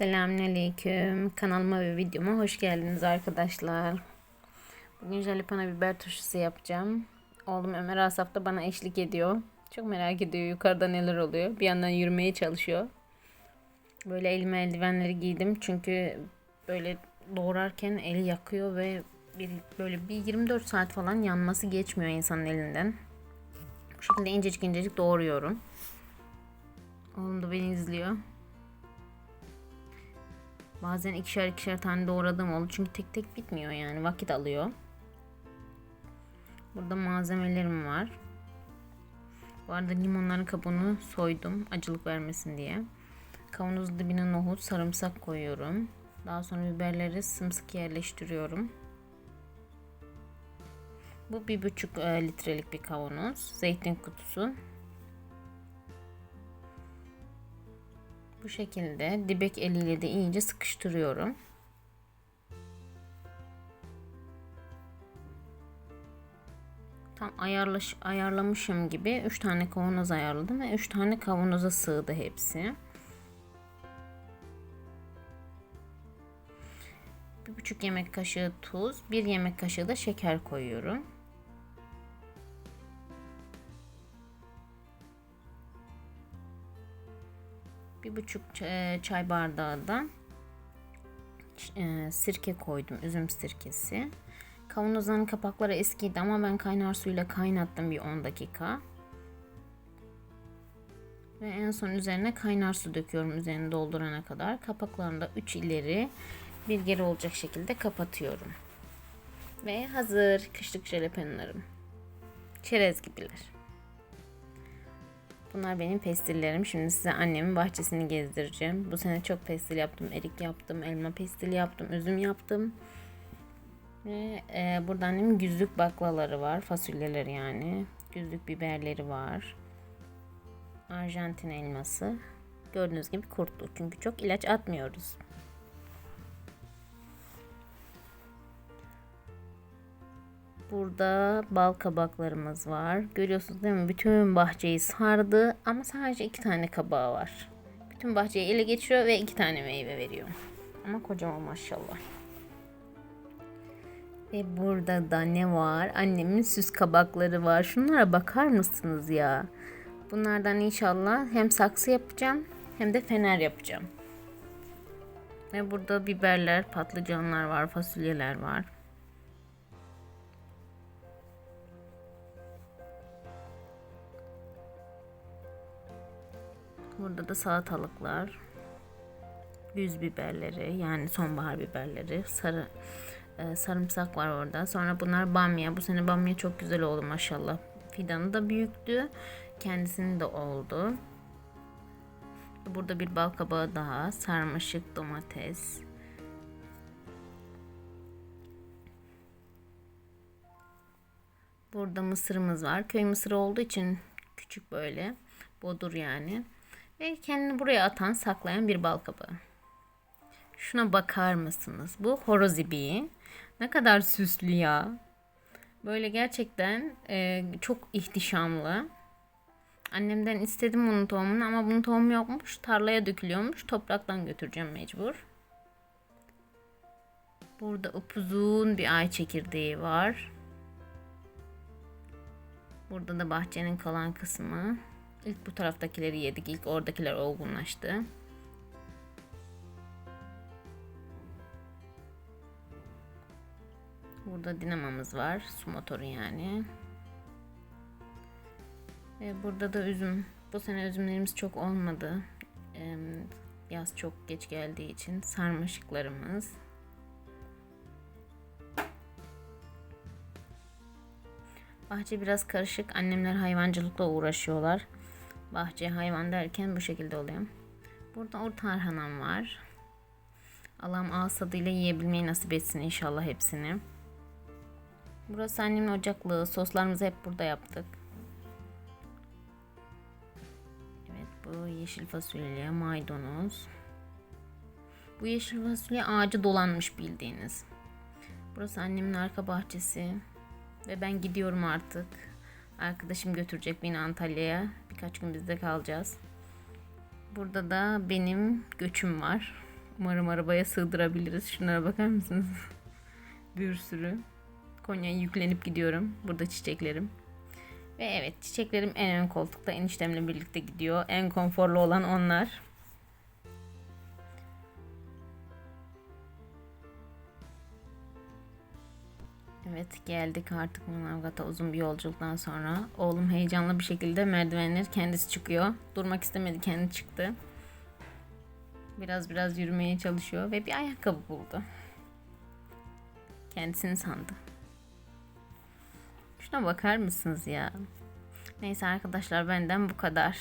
Selamünaleyküm. Kanalıma ve videoma hoş geldiniz arkadaşlar. Bugün jalapeno biber turşusu yapacağım. Oğlum Ömer Asaf da bana eşlik ediyor. Çok merak ediyor yukarıda neler oluyor. Bir yandan yürümeye çalışıyor. Böyle elime eldivenleri giydim çünkü böyle doğrarken eli yakıyor ve bir, böyle bir 24 saat falan yanması geçmiyor insanın elinden. Bu şekilde incecik incecik doğruyorum. Oğlum da beni izliyor. Bazen ikişer ikişer tane doğradığım oldu. Çünkü tek tek bitmiyor yani. Vakit alıyor. Burada malzemelerim var. Bu arada limonların kabuğunu soydum. Acılık vermesin diye. Kavanoz dibine nohut, sarımsak koyuyorum. Daha sonra biberleri sımsıkı yerleştiriyorum. Bu bir buçuk e, litrelik bir kavanoz. Zeytin kutusu. Bu şekilde dibek eliyle de iyice sıkıştırıyorum. Tam ayarlaş, ayarlamışım gibi 3 tane kavanoz ayarladım ve 3 tane kavanoza sığdı hepsi. Bir buçuk yemek kaşığı tuz, bir yemek kaşığı da şeker koyuyorum. Bir buçuk çay bardağı da e, sirke koydum. Üzüm sirkesi. Kavanozların kapakları eskiydi ama ben kaynar suyla kaynattım bir 10 dakika. Ve en son üzerine kaynar su döküyorum üzerini doldurana kadar. Kapaklarını da 3 ileri bir geri olacak şekilde kapatıyorum. Ve hazır kışlık jalapenlerim. Çerez gibiler. Bunlar benim pestillerim. Şimdi size annemin bahçesini gezdireceğim. Bu sene çok pestil yaptım. Erik yaptım, elma pestil yaptım, üzüm yaptım. Ve e, burada annemin güzlük baklaları var. Fasulyeleri yani. Güzlük biberleri var. Arjantin elması. Gördüğünüz gibi kurtlu. Çünkü çok ilaç atmıyoruz. Burada bal kabaklarımız var. Görüyorsunuz değil mi? Bütün bahçeyi sardı ama sadece iki tane kabağı var. Bütün bahçeyi ele geçiriyor ve iki tane meyve veriyor. Ama kocaman maşallah. Ve burada da ne var? Annemin süs kabakları var. Şunlara bakar mısınız ya? Bunlardan inşallah hem saksı yapacağım hem de fener yapacağım. Ve burada biberler, patlıcanlar var, fasulyeler var. Burada da salatalıklar. Yüz biberleri yani sonbahar biberleri. Sarı e, sarımsak var orada. Sonra bunlar bamya. Bu sene bamya çok güzel oldu maşallah. Fidanı da büyüktü. Kendisinin de oldu. Burada bir bal kabağı daha. Sarmaşık domates. Burada mısırımız var. Köy mısırı olduğu için küçük böyle. Bodur yani. Ve kendini buraya atan, saklayan bir bal kabağı. Şuna bakar mısınız? Bu horoz ibiği. Ne kadar süslü ya. Böyle gerçekten e, çok ihtişamlı. Annemden istedim bunun tohumunu ama bunun tohumu yokmuş. Tarlaya dökülüyormuş. Topraktan götüreceğim mecbur. Burada upuzun bir ay çekirdeği var. Burada da bahçenin kalan kısmı. İlk bu taraftakileri yedik. İlk oradakiler olgunlaştı. Burada dinamamız var. Su motoru yani. Ve burada da üzüm. Bu sene üzümlerimiz çok olmadı. Yaz çok geç geldiği için sarmaşıklarımız. Bahçe biraz karışık. Annemler hayvancılıkla uğraşıyorlar. Bahçe hayvan derken bu şekilde oluyor. Burada orta tarhanam var. Allah'ım ağız tadıyla yiyebilmeyi nasip etsin inşallah hepsini. Burası annemin ocaklığı. Soslarımızı hep burada yaptık. Evet bu yeşil fasulye, maydanoz. Bu yeşil fasulye ağacı dolanmış bildiğiniz. Burası annemin arka bahçesi. Ve ben gidiyorum artık. Arkadaşım götürecek beni Antalya'ya. Birkaç gün bizde kalacağız. Burada da benim göçüm var. Umarım arabaya sığdırabiliriz. Şunlara bakar mısınız? bir sürü. Konya'ya yüklenip gidiyorum. Burada çiçeklerim. Ve evet çiçeklerim en ön koltukta eniştemle birlikte gidiyor. En konforlu olan onlar. Evet geldik artık Manavgat'a uzun bir yolculuktan sonra. Oğlum heyecanlı bir şekilde merdivenleri kendisi çıkıyor. Durmak istemedi kendi çıktı. Biraz biraz yürümeye çalışıyor ve bir ayakkabı buldu. Kendisini sandı. Şuna bakar mısınız ya? Neyse arkadaşlar benden bu kadar.